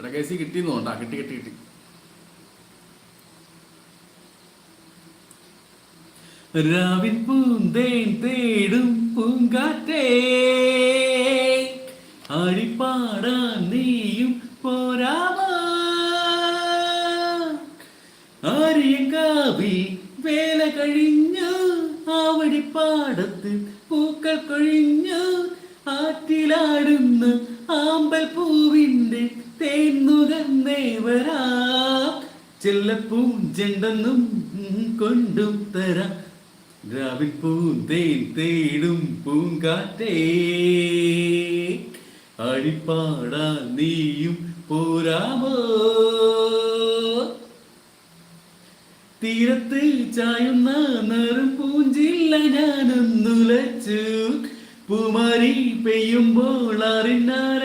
ഇവിടെ കേസി കിട്ടിയെന്ന് കിട്ടി കിട്ടി കിട്ടി. രാവിൻ പൂന്തേൻ തേടും പൂങ്കാറ്റേ. ആടിപ്പാടാൻ നീയും പോരാമോ. ആര്യങ്കാവിൽ വേല കഴിഞ്ഞു ആവടിപ്പാടത്ത് പൂക്കൾ കൊഴിഞ്ഞു ആറ്റിലാടുന്ന ആമ്പൽ പൂവിന്റെ തേന്നുകന്നേവരാ ചെല്ലപ്പൂഞ്ചെണ്ടെന്നും കൊണ്ടും തരാം. രാവിൽ പൂന്തേൻ തേടും പൂങ്കാറ്റേ. അഴിപ്പാടാ നീയും പോരാമോ? തീരത്ത് ചായുന്ന നെറും പൂഞ്ചില്ല ഞാനൊന്നുലച്ചു പൂമാരി പെയ്യുമ്പോൾ അറിഞ്ഞാര